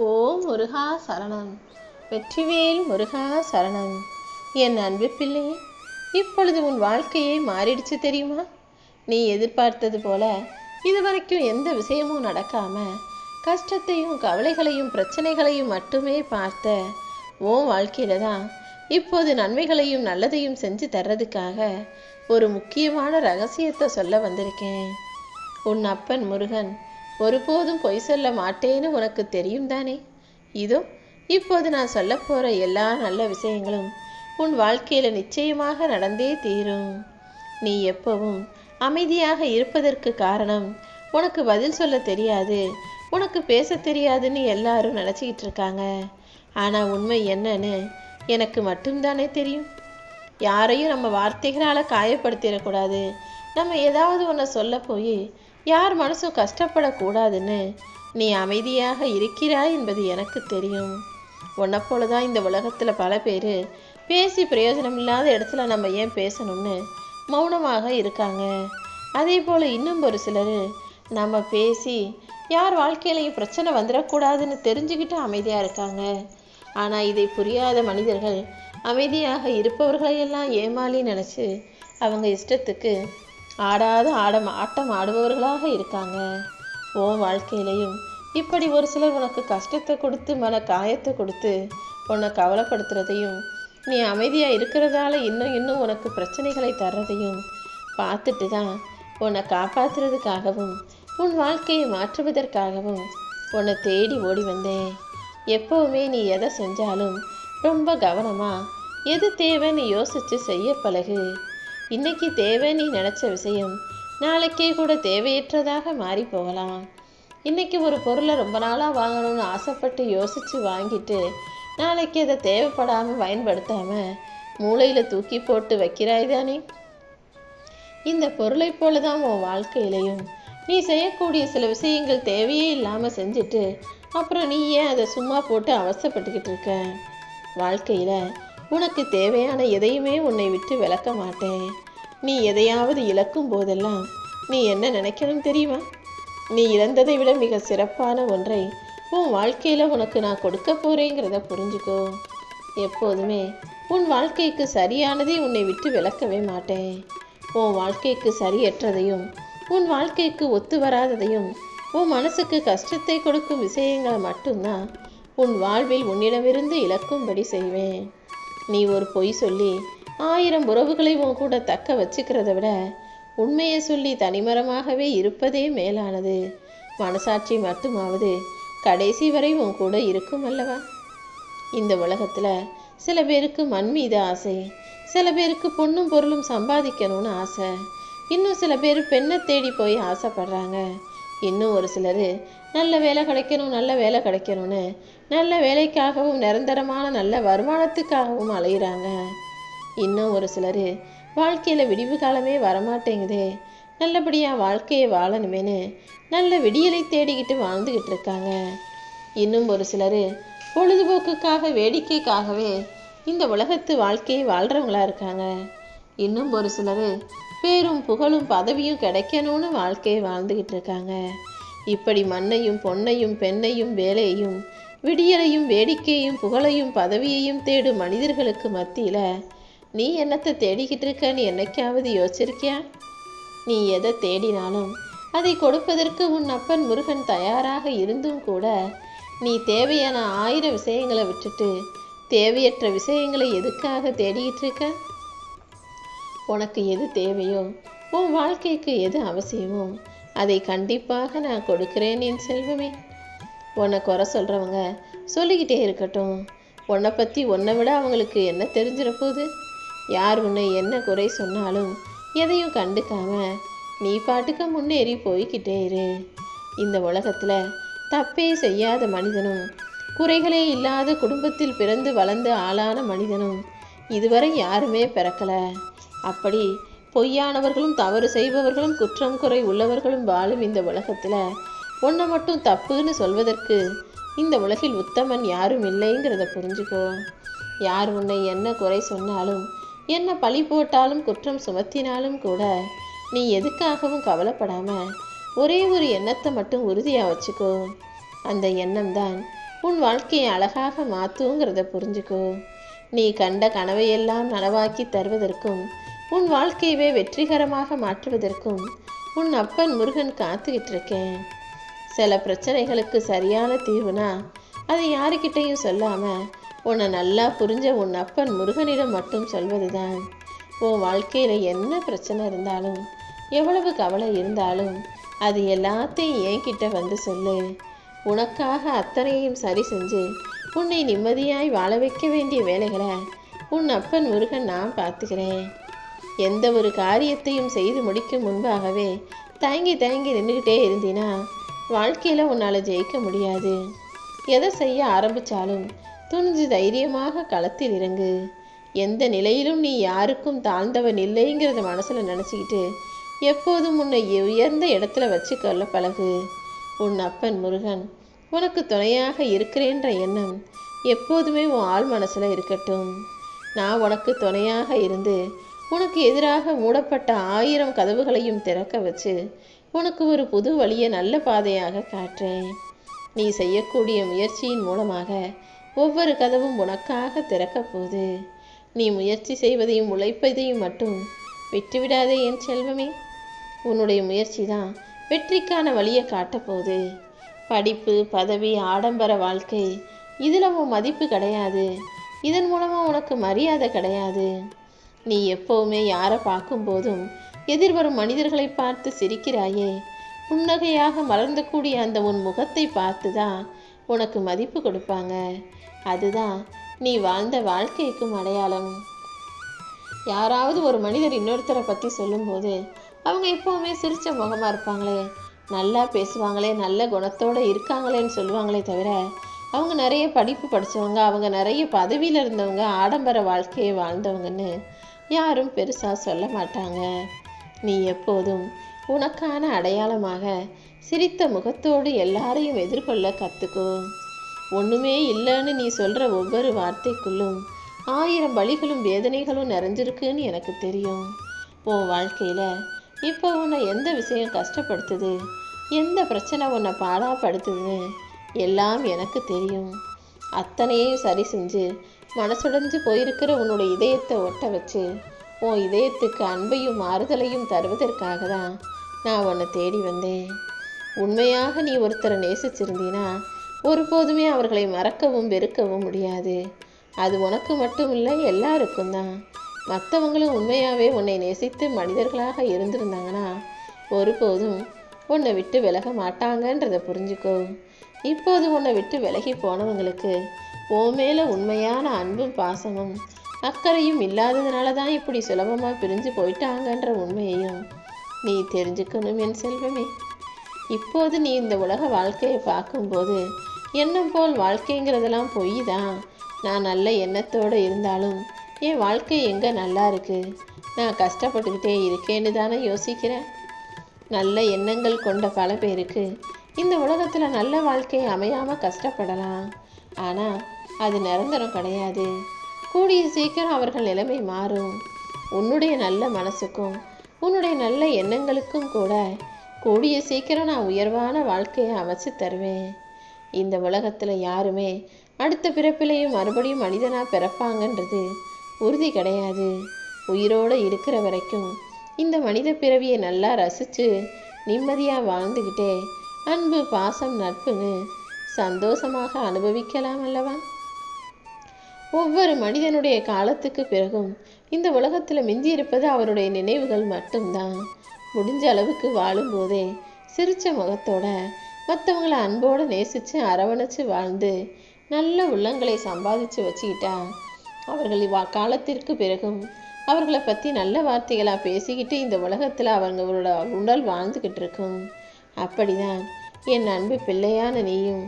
ஓ முருகா சரணம். வெற்றிவேல் முருகா சரணம். என் அன்பு பிள்ளை இப்பொழுது உன் வாழ்க்கையே மாறிடுச்சு தெரியுமா? நீ எதிர்பார்த்தது போல இதுவரைக்கும் எந்த விஷயமும் நடக்காம கஷ்டத்தையும் கவலைகளையும் பிரச்சனைகளையும் மட்டுமே பார்த்த உன் வாழ்க்கையில தான் இப்போது நன்மைகளையும் நல்லதையும் செஞ்சு தர்றதுக்காக ஒரு முக்கியமான ரகசியத்தை சொல்ல வந்திருக்கேன். உன் அப்பன் முருகன் ஒருபோதும் பொய் சொல்ல மாட்டேன்னு உனக்கு தெரியும் தானே? இதோ இப்போது நான் சொல்ல எல்லா நல்ல விஷயங்களும் உன் வாழ்க்கையில் நிச்சயமாக நடந்தே தீரும். நீ எப்பவும் அமைதியாக இருப்பதற்கு காரணம் உனக்கு பதில் சொல்ல தெரியாது உனக்கு பேச தெரியாதுன்னு எல்லாரும் நினச்சிக்கிட்டு இருக்காங்க. ஆனால் உண்மை என்னன்னு எனக்கு மட்டும்தானே தெரியும். யாரையும் நம்ம வார்த்தைகளால் காயப்படுத்திடக்கூடாது நம்ம ஏதாவது ஒன்றை சொல்ல போய் யார் மனசும் கஷ்டப்படக்கூடாதுன்னு நீ அமைதியாக இருக்கிறாய் என்பது எனக்கு தெரியும். உன்னை போல தான் இந்த உலகத்தில் பல பேர் பேசி பிரயோஜனம் இல்லாத இடத்துல நம்ம ஏன் பேசணும்னு மௌனமாக இருக்காங்க. அதே போல் இன்னும் ஒரு சிலர் நம்ம பேசி யார் வாழ்க்கையிலையும் பிரச்சனை வந்துடக்கூடாதுன்னு தெரிஞ்சுக்கிட்டு அமைதியாக இருக்காங்க. ஆனால் இதை புரியாத மனிதர்கள் அமைதியாக இருப்பவர்களையெல்லாம் ஏமாளி நினச்சி அவங்க இஷ்டத்துக்கு ஆடாத ஆடம் ஆட்டம் ஆடுபவர்களாக இருக்காங்க. உன் வாழ்க்கையிலையும் இப்படி ஒரு சிலர் உனக்கு கஷ்டத்தை கொடுத்து மன காயத்தை கொடுத்து உன்னை கவலைப்படுத்துறதையும் நீ அமைதியாக இருக்கிறதால இன்னும் இன்னும் உனக்கு பிரச்சனைகளை தர்றதையும் பார்த்துட்டு தான் உன்னை காப்பாற்றுறதுக்காகவும் உன் வாழ்க்கையை மாற்றுவதற்காகவும் உன்னை தேடி ஓடி வந்தேன். எப்போவுமே நீ எதை செஞ்சாலும் ரொம்ப கவனமாக எது தேவைன்னு யோசித்து செய்ய பழகு. இன்னைக்கு தேவை நீ நினச்ச விஷயம் நாளைக்கே கூட தேவையற்றதாக மாறி போகலாம். இன்னைக்கு ஒரு பொருளை ரொம்ப நாளாக வாங்கணும்னு ஆசைப்பட்டு யோசித்து வாங்கிட்டு நாளைக்கு அதை தேவைப்படாமல் பயன்படுத்தாமல் மூளையில் தூக்கி போட்டு வைக்கிறாய் தானே? இந்த பொருளைப் போல தான் உன் வாழ்க்கையிலையும் நீ செய்யக்கூடிய சில விஷயங்கள் தேவையே இல்லாமல் செஞ்சுட்டு அப்புறம் நீ ஏன் அதை சும்மா போட்டு அவசப்பட்டுக்கிட்டு இருக்க? வாழ்க்கையில் உனக்கு தேவையான எதையுமே உன்னை விட்டு விளக்க மாட்டேன். நீ எதையாவது இழக்கும் போதெல்லாம் நீ என்ன நினைக்கணும் தெரியுமா? நீ இழந்ததை விட மிக சிறப்பான ஒன்றை உன் வாழ்க்கையில் உனக்கு நான் கொடுக்க போகிறேங்கிறத புரிஞ்சுக்கோ. எப்போதுமே உன் வாழ்க்கைக்கு சரியானதை உன்னை விட்டு விளக்கவே மாட்டேன். உன் வாழ்க்கைக்கு சரியற்றதையும் உன் வாழ்க்கைக்கு ஒத்து வராததையும் உன் மனசுக்கு கஷ்டத்தை கொடுக்கும் விஷயங்களை மட்டும்தான் உன் வாழ்வில் உன்னிடமிருந்து இழக்கும்படி செய்வேன். நீ ஒரு பொய் சொல்லி ஆயிரம் உறவுகளை உன் கூட தக்க வச்சுக்கிறத விட உண்மையை சொல்லி தனிமரமாகவே இருப்பதே மேலானது. மனசாட்சி மட்டுமாவது கடைசி வரை உன் கூட இருக்கும் அல்லவா? இந்த உலகத்தில் சில பேருக்கு மண் மீது ஆசை சில பேருக்கு பொண்ணும் பொருளும் சம்பாதிக்கணும்னு ஆசை. இன்னும் சில பேர் பெண்ணை தேடி போய் ஆசைப்படுறாங்க. இன்னும் ஒரு சிலர் நல்ல வேலை கிடைக்கணும் நல்ல வேலை கிடைக்கணும்னு நல்ல வேலைக்காகவும் நிரந்தரமான நல்ல வருமானத்துக்காகவும் அலையிறாங்க. இன்னும் ஒரு சிலர் வாழ்க்கையில் விடிவு காலமே வரமாட்டேங்குது நல்லபடியாக வாழ்க்கையை வாழணுமேனு நல்ல விடியலை தேடிக்கிட்டு வாழ்ந்துக்கிட்டு இருக்காங்க. இன்னும் ஒரு சிலர் பொழுதுபோக்குக்காக வேடிக்கைக்காகவே இந்த உலகத்து வாழ்க்கையை வாழ்கிறவங்களா இருக்காங்க. இன்னும் ஒரு சிலர் பேரும் புகழும் பதவியும் கிடைக்கணும்னு வாழ்க்கையை வாழ்ந்துக்கிட்டு இருக்காங்க. இப்படி மண்ணையும் பொன்னையும் பெண்ணையும் வேலையையும் விடியலையும் வேடிக்கையும் புகழையும் பதவியையும் தேடும் மனிதர்களுக்கு மத்தியில் நீ என்னத்தை தேடிக்கிட்டு இருக்கன்னு என்னைக்காவது யோசிச்சிருக்கியா? நீ எதை தேடினாலும் அதை கொடுப்பதற்கு உன் அப்பன் முருகன் தயாராக இருந்தும் கூட நீ தேவையான ஆயிரம் விஷயங்களை விட்டுட்டு தேவையற்ற விஷயங்களை எதுக்காக தேடிக்கிட்டு இருக்க? உனக்கு எது தேவையோ உன் வாழ்க்கைக்கு எது அவசியமோ அதை கண்டிப்பாக நான் கொடுக்கிறேன் என் செல்வமே. உன்னை குறை சொல்கிறவங்க சொல்லிக்கிட்டே இருக்கட்டும். உன்னை பற்றி உன்னை விட அவங்களுக்கு என்ன தெரிஞ்சிட போகுது யார் உன்னை என்ன குறை சொன்னாலும் எதையும் கண்டுக்காம நீ பாட்டுக்கு முன்னேறி போய்கிட்டே இரு. இந்த உலகத்தில் தப்பே செய்யாத மனிதனும் குறைகளே இல்லாத குடும்பத்தில் பிறந்து வளர்ந்து ஆளான மனிதனும் இதுவரை யாருமே பிறக்கலை. அப்படி பொய்யானவர்களும் தவறு செய்பவர்களும் குற்றம் குறை உள்ளவர்களும் வாழும் இந்த உலகத்தில் உன்னை மட்டும் தப்புன்னு சொல்வதற்கு இந்த உலகில் உத்தமன் யாரும் இல்லைங்கிறத புரிஞ்சுக்கோ. யார் உன்னை என்ன குறை சொன்னாலும் என்ன பழி போட்டாலும் குற்றம் சுமத்தினாலும் கூட நீ எதுக்காகவும் கவலைப்படாமல் ஒரே ஒரு எண்ணத்தை மட்டும் உறுதியாக வச்சுக்கோ. அந்த எண்ணம் தான் உன் வாழ்க்கையை அழகாக மாற்றுங்கிறத புரிஞ்சுக்கோ. நீ கண்ட கனவையெல்லாம் நனவாக்கி தருவதற்கும் உன் வாழ்க்கையவே வெற்றிகரமாக மாற்றுவதற்கும் உன் அப்பன் முருகன் காத்துக்கிட்டு இருக்கேன் சில பிரச்சனைகளுக்கு சரியான தீர்வுனா அதை யாருக்கிட்டையும் சொல்லாம உன்னை நல்லா புரிஞ்ச உன் அப்பன் முருகனிடம் மட்டும் சொல்வதுதான். உன் வாழ்க்கையில என்ன பிரச்சனை இருந்தாலும் எவ்வளவு கவலை இருந்தாலும் அது எல்லாத்தையும் என்கிட்ட வந்து சொல்லு. உனக்காக அத்தனையும் சரி செஞ்சு உன்னை நிம்மதியாய் வாழ வைக்க வேண்டிய வேலைகளை உன் அப்பன் முருகன் நான் பார்த்துக்கிறேன். எந்த ஒரு காரியத்தையும் செய்து முடிக்கும் முன்பாகவே தயங்கி தயங்கி நின்றுக்கிட்டே இருந்தினா வாழ்க்கையில் உன்னால் ஜெயிக்க முடியாது. எதை செய்ய ஆரம்பித்தாலும் துணிஞ்சு தைரியமாக களத்தில் இறங்கு. எந்த நிலையிலும் நீ யாருக்கும் தாழ்ந்தவன் இல்லைங்கிறத மனசில் நினச்சிக்கிட்டு எப்போதும் உன்னை உயர்ந்த இடத்துல வச்சுக்கொள்ள பழகு. உன் அப்பன் முருகன் உனக்கு துணையாக இருக்கிறேன்ற எண்ணம் எப்போதுமே உன் ஆள் மனசில் இருக்கட்டும். நான் உனக்கு துணையாக இருந்து உனக்கு எதிராக மூடப்பட்ட ஆயிரம் கதவுகளையும் திறக்க வச்சு உனக்கு ஒரு புது வழியை நல்ல பாதையாக காட்டுறேன். நீ செய்யக்கூடிய முயற்சியின் மூலமாக ஒவ்வொரு கதவும் உனக்காக திறக்க போகுது. நீ முயற்சி செய்வதையும் உழைப்பதையும் மட்டும் விட்டுவிடாதே என் செல்வமே. உன்னுடைய முயற்சி தான் வெற்றிக்கான வழியை காட்டப்போகுது படிப்பு பதவி ஆடம்பர வாழ்க்கை இதில் உன் மதிப்பு கிடையாது. இதன் மூலமாக உனக்கு மரியாதை கிடையாது. நீ எப்போவுமே யாரை பார்க்கும்போதும் எதிர்வரும் மனிதர்களை பார்த்து சிரிக்கிறாயே. புன்னகையாக மலர்ந்தக்கூடிய அந்த உன் முகத்தை பார்த்து தான் உனக்கு மதிப்பு கொடுப்பாங்க. அதுதான் நீ வாழ்ந்த வாழ்க்கைக்கும் அடையாளம். யாராவது ஒரு மனிதர் இன்னொருத்தரை பற்றி சொல்லும்போது அவங்க எப்போவுமே சிரித்த முகமாக இருப்பாங்களே. நல்லா பேசுவாங்களே நல்ல குணத்தோடு இருக்காங்களேன்னு சொல்லுவாங்களே தவிர அவங்க நிறைய படிப்பு படித்தவங்க அவங்க நிறைய பதவியில் இருந்தவங்க ஆடம்பர வாழ்க்கையை வாழ்ந்தவங்கன்னு யாரும் பெருசாக சொல்ல மாட்டாங்க. நீ எப்போதும் உனக்கான அடையாளமாக சிரித்த முகத்தோடு எல்லாரையும் எதிர்கொள்ள கற்றுக்கோ ஒன்றுமே இல்லைன்னு நீ சொல்கிற ஒவ்வொரு வார்த்தைக்குள்ளும் ஆயிரம் வழிகளும் வேதனைகளும் நிறைஞ்சிருக்குன்னு எனக்கு தெரியும். உன் வாழ்க்கையில் இப்போ உன்னை எந்த விஷயம் கஷ்டப்படுத்துது? எந்த பிரச்சனை உன்னை பாடாப்படுத்துதுன்னு எல்லாம் எனக்கு தெரியும். அத்தனையும் சரி செஞ்சு மனசுடைஞ்சு போயிருக்கிற உன்னுடைய இதயத்தை ஒட்ட வச்சு உன் இதயத்துக்கு அன்பையும் ஆறுதலையும் தருவதற்காக தான் நான் உன்னை தேடி வந்தேன். உண்மையாக நீ ஒருத்தரை நேசிச்சிருந்தீனா ஒருபோதுமே அவர்களை மறக்கவும் வெறுக்கவும் முடியாது. அது உனக்கு மட்டும் இல்லை எல்லாருக்கும் தான். மற்றவங்களும் உண்மையாகவே உன்னை நேசித்து மனிதர்களாக இருந்திருந்தாங்கன்னா ஒருபோதும் உன்னை விட்டு விலக மாட்டாங்கன்றதை புரிஞ்சுக்கோ. இப்போது உன்னை விட்டு விலகி போனவங்களுக்கு உன் மேலே உண்மையான அன்பும் பாசமும் அக்கறையும் இல்லாததுனால தான் இப்படி சுலபமாக பிரிஞ்சு போயிட்டாங்கன்ற உண்மையையும் நீ தெரிஞ்சுக்கணும் என் செல்வமே. இப்போது நீ இந்த உலக வாழ்க்கையை பார்க்கும்போது எண்ணம் போல் வாழ்க்கைங்கிறதெல்லாம் பொய் தான் நான் நல்ல எண்ணத்தோடு இருந்தாலும் என் வாழ்க்கை எங்கே நல்லா இருக்குது நான் கஷ்டப்பட்டுக்கிட்டே இருக்கேன்னு தானே யோசிக்கிறேன். நல்ல எண்ணங்கள் கொண்ட பல பேருக்கு இந்த உலகத்தில் நல்ல வாழ்க்கை அமையாமல் கஷ்டப்படலாம். ஆனால் அது நிரந்தரம் கிடையாது. கூடிய சீக்கிரம் அவர்கள் நிலைமை மாறும். உன்னுடைய நல்ல மனசுக்கும் உன்னுடைய நல்ல எண்ணங்களுக்கும் கூட கூடிய சீக்கிரம் நான் உயர்வான வாழ்க்கையை அமைச்சு தருவேன். இந்த உலகத்தில் யாருமே அடுத்த பிறப்பிலையும் மறுபடியும் மனிதனாக பிறப்பாங்கன்றது உறுதி கிடையாது. உயிரோடு இருக்கிற வரைக்கும் இந்த மனித பிறவியை நல்லா ரசித்து நிம்மதியாக வாழ்ந்துக்கிட்டே அன்பு பாசம் நட்புன்னு சந்தோஷமாக அனுபவிக்கலாம் அல்லவா? ஒவ்வொரு மனிதனுடைய காலத்துக்கு பிறகும் இந்த உலகத்தில் மிஞ்சி இருப்பது அவருடைய நினைவுகள் மட்டும்தான். முடிஞ்ச அளவுக்கு வாழும்போதே சிரிச்ச முகத்தோட மற்றவங்களை அன்போடு நேசித்து அரவணைச்சு வாழ்ந்து நல்ல உள்ளங்களை சம்பாதிச்சு வச்சுக்கிட்டா அவர்கள் வா காலத்திற்கு பிறகும் அவர்களை பற்றி நல்ல வார்த்தைகளாக பேசிக்கிட்டு இந்த உலகத்தில் அவங்களோட உடல் வாழ்ந்துக்கிட்டு இருக்கும். அப்படிதான் என் அன்பு பிள்ளையான நீயும்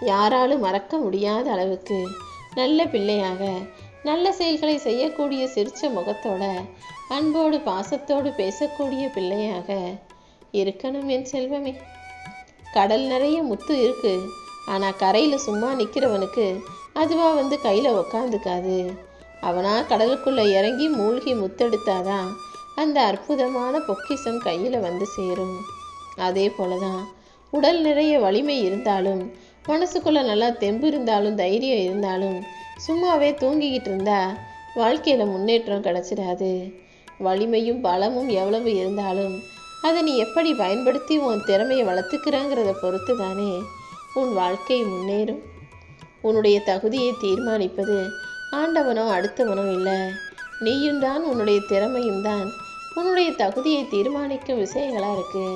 யாராலும் மறக்க முடியாத அளவுக்கு நல்ல பிள்ளையாக நல்ல செயல்களை செய்யக்கூடிய சிரிச்ச முகத்தோட அன்போடு பாசத்தோடு பேசக்கூடிய பிள்ளையாக இருக்கணும் என் செல்வமே. கடல் நிறைய முத்து இருக்கு. ஆனால் கரையில் சும்மா நிற்கிறவனுக்கு அதுவா வந்து கையில் உக்காந்துக்காது. அவனா கடலுக்குள்ளே இறங்கி மூழ்கி முத்தெடுத்தாதான் அந்த அற்புதமான பொக்கிஷம் கையில் வந்து சேரும். அதே போல தான் உடல் நிறைய வலிமை இருந்தாலும் மனசுக்குள்ள நல்லா தெம்பு இருந்தாலும் தைரியம் இருந்தாலும் சும்மாவே தூங்கிக்கிட்டு இருந்தா வாழ்க்கையில முன்னேற்றம் கிடைச்சிடாது. வலிமையும் பலமும் எவ்வளவு இருந்தாலும் அதை நீ எப்படி பயன்படுத்தி உன் திறமையை வளர்த்துக்கிறங்கிறத பொறுத்து தானே உன் வாழ்க்கை முன்னேறும். உன்னுடைய தகுதியை தீர்மானிப்பது ஆண்டவனோ அடுத்தவனோ இல்லை. நீயும் தான் உன்னுடைய திறமையும் தான் உன்னுடைய தகுதியை தீர்மானிக்கும் விஷயங்களாக இருக்கு.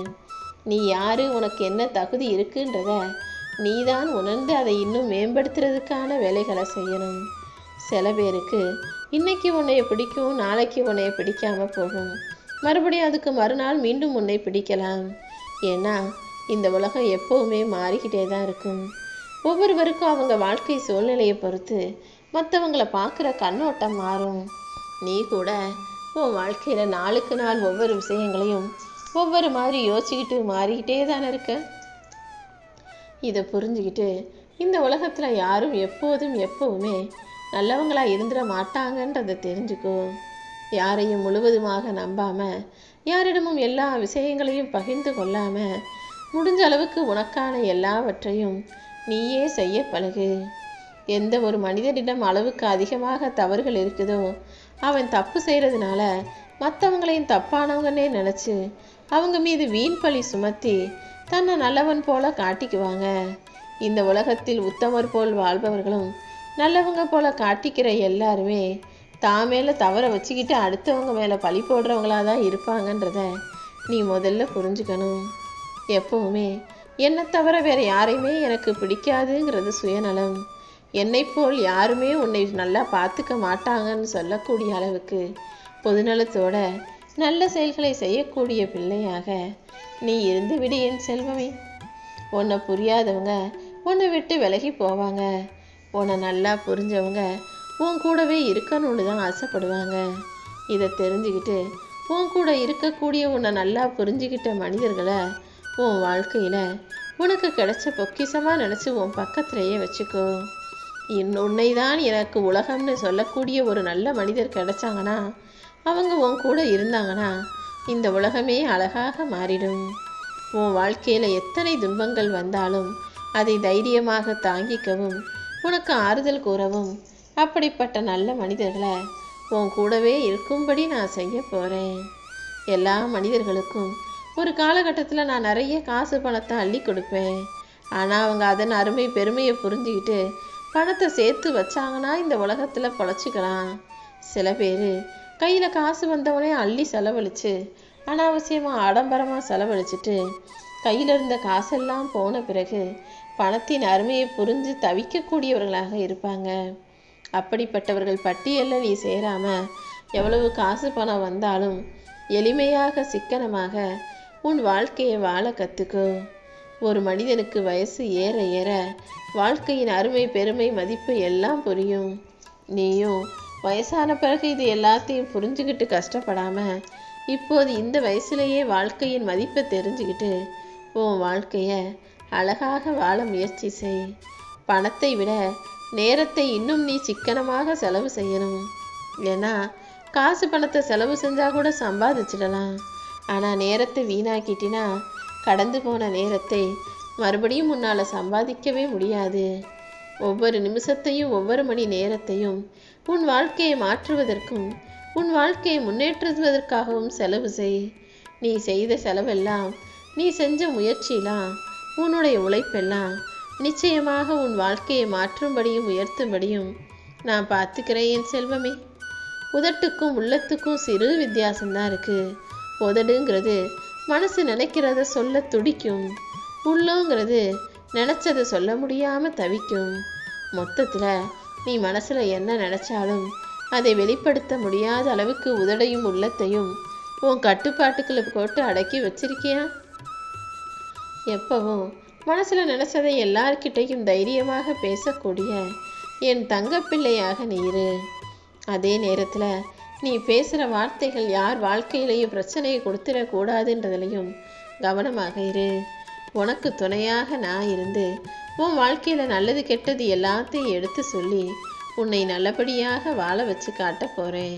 நீ யாரு? உனக்கு என்ன தகுதி இருக்குன்றத நீ தான் உணர்ந்து அதை இன்னும் மேம்படுத்துறதுக்கான வேலைகளை செய்யணும். சில பேருக்கு இன்னைக்கு உன்னைய பிடிக்கும் நாளைக்கு உன்னைய பிடிக்காம போகும். மறுபடியும் அதுக்கு மறுநாள் மீண்டும் உன்னை பிடிக்கலாம். ஏன்னா இந்த உலகம் எப்போவுமே மாறிக்கிட்டே தான் இருக்கும். ஒவ்வொருவருக்கும் அவங்க வாழ்க்கை சூழ்நிலையை பொறுத்து மற்றவங்கள பார்க்குற கண்ணோட்டம் மாறும். நீ கூட உன் வாழ்க்கையில் நாளுக்கு நாள் ஒவ்வொரு விஷயங்களையும் ஒவ்வொரு மாதிரி யோசிச்சுக்கிட்டு மாறிக்கிட்டே தானே இருக்க? இதை புரிஞ்சுக்கிட்டு இந்த உலகத்தில் யாரும் எப்போதும் எப்பவுமே நல்லவங்களா இருந்துட மாட்டாங்கன்றதை தெரிஞ்சுக்கோ. யாரையும் முழுவதுமாக நம்பாம யாரிடமும் எல்லா விஷயங்களையும் பகிர்ந்து கொள்ளாம முடிஞ்ச அளவுக்கு உனக்கான எல்லாவற்றையும் நீயே செய்ய பழகு. எந்த ஒரு மனிதனிடம் அளவுக்கு அதிகமாக தவறுகள் இருக்குதோ அவன் தப்பு செய்கிறதுனால மற்றவங்களையும் தப்பானவங்கன்னே நினச்சி அவங்க மீது வீண் பழி சுமத்தி தன்னை நல்லவன் போல காட்டிக்குவாங்க. இந்த உலகத்தில் உத்தமர் போல் வாழ்பவர்களும் நல்லவங்க போல காட்டிக்கிற எல்லாருமே தான் மேலே தவற வச்சுக்கிட்டு அடுத்தவங்க மேலே பழி போடுறவங்களா தான் இருப்பாங்கன்றத நீ முதல்ல புரிஞ்சுக்கணும். எப்பவுமே என்னை தவிர வேற யாரையுமே எனக்கு பிடிக்காதுங்கிறது சுயநலம். என்னை போல் யாருமே உன்னை நல்லா பார்த்துக்க மாட்டாங்கன்னு சொல்லக்கூடிய அளவுக்கு பொதுநலத்தோட நல்ல செயல்களை செய்யக்கூடிய பிள்ளையாக நீ இருந்து விடு என் செல்வமே. உன்னை புரியாதவங்க உன்னை விட்டு விலகி போவாங்க. உன்னை நல்லா புரிஞ்சவங்க உன் கூடவே இருக்கணும்னு தான் ஆசைப்படுவாங்க. இதை தெரிஞ்சுக்கிட்டு உன் கூட இருக்கக்கூடிய உன்னை நல்லா புரிஞ்சுக்கிட்ட மனிதர்களை உன் வாழ்க்கையில் உனக்கு கிடைச்ச பொக்கிஷமாக நினச்சி உன் பக்கத்திலேயே வச்சுக்கோ. இன் உன்னை தான் எனக்கு உலகம்னு சொல்லக்கூடிய ஒரு நல்ல மனிதர் கிடைச்சாங்கன்னா அவங்க உன் கூட இருந்தாங்கன்னா இந்த உலகமே அழகாக மாறிடும். உன் வாழ்க்கையில் எத்தனை துன்பங்கள் வந்தாலும் அதை தைரியமாக தாங்கிக்கவும் உனக்கு ஆறுதல் கூறவும் அப்படிப்பட்ட நல்ல மனிதர்களை உன் கூடவே இருக்கும்படி நான் செய்ய போகிறேன் எல்லா மனிதர்களுக்கும் ஒரு காலகட்டத்தில் நான் நிறைய காசு பணத்தை அள்ளி கொடுப்பேன். ஆனால் அவங்க அதன் அருமை பெருமையை புரிஞ்சுக்கிட்டு பணத்தை சேர்த்து வச்சாங்கன்னா இந்த உலகத்தில் பொழைச்சிக்கலாம். சில பேர் கையில் காசு வந்தவனே அள்ளி செலவழிச்சு அனாவசியமாக ஆடம்பரமாக செலவழிச்சிட்டு கையில் இருந்த காசெல்லாம் போன பிறகு பணத்தின் அருமையை புரிஞ்சு தவிக்கக்கூடியவர்களாக இருப்பாங்க. அப்படிப்பட்டவர்கள் பட்டியலில் நீ சேராம எவ்வளவு காசு பணம் வந்தாலும் எளிமையாக சிக்கனமாக உன் வாழ்க்கையை வாழ கற்றுக்கோ ஒரு மனிதனுக்கு வயசு ஏற ஏற வாழ்க்கையின் அருமை பெருமை மதிப்பு எல்லாம் புரியும். நீயும் வயசான பிறகு இது எல்லாத்தையும் புரிஞ்சுக்கிட்டு கஷ்டப்படாமல் இப்போது இந்த வயசுலேயே வாழ்க்கையின் மதிப்பை தெரிஞ்சுக்கிட்டு உன் வாழ்க்கையை அழகாக வாழ முயற்சி செய். பணத்தை விட நேரத்தை இன்னும் நீ சிக்கனமாக செலவு செய்யணும். ஏன்னா காசு பணத்தை செலவு செஞ்சால் கூட சம்பாதிச்சிடலாம். ஆனால் நேரத்தை வீணாக்கிட்டினா கடந்து போன நேரத்தை மறுபடியும் உன்னால் சம்பாதிக்கவே முடியாது. ஒவ்வொரு நிமிஷத்தையும் ஒவ்வொரு மணி நேரத்தையும் உன் வாழ்க்கையை மாற்றுவதற்கும் உன் வாழ்க்கையை முன்னேற்றுவதற்காகவும் செலவு செய். நீ செய்த செலவெல்லாம் நீ செஞ்ச முயற்சியெல்லாம் உன்னுடைய உழைப்பெல்லாம் நிச்சயமாக உன் வாழ்க்கையை மாற்றும்படியும் உயர்த்தும்படியும் நான் பார்த்துக்கிறேன் என் செல்வமே. உதட்டுக்கும் உள்ளத்துக்கும் சிறு வித்தியாசம்தான் இருக்கு. உதடுங்கிறது மனசு நினைக்கிறத சொல்ல துடிக்கும். உள்ளோங்கிறது நினச்சதை சொல்ல முடியாமல் தவிக்கும். மொத்தத்தில் நீ மனசில் என்ன நினச்சாலும் அதை வெளிப்படுத்த முடியாத அளவுக்கு உதடையும் உள்ளத்தையும் உன் கட்டுப்பாட்டுக்களை போட்டு அடக்கி வச்சிருக்கியா? எப்பவும் மனசில் நினச்சதை எல்லார்கிட்டையும் தைரியமாக பேசக்கூடிய என் தங்கப்பிள்ளையாக நீ இரு. அதே நேரத்தில் நீ பேசுகிற வார்த்தைகள் யார் வாழ்க்கையிலையும் பிரச்சனையை கொடுத்துடக்கூடாதுன்றதுலையும் கவனமாக இரு. உனக்கு துணையாக நான் இருந்து உன் வாழ்க்கையில நல்லது கெட்டது எல்லாத்தையும் எடுத்து சொல்லி உன்னை நல்லபடியாக வாழ வச்சு காட்ட போறேன்.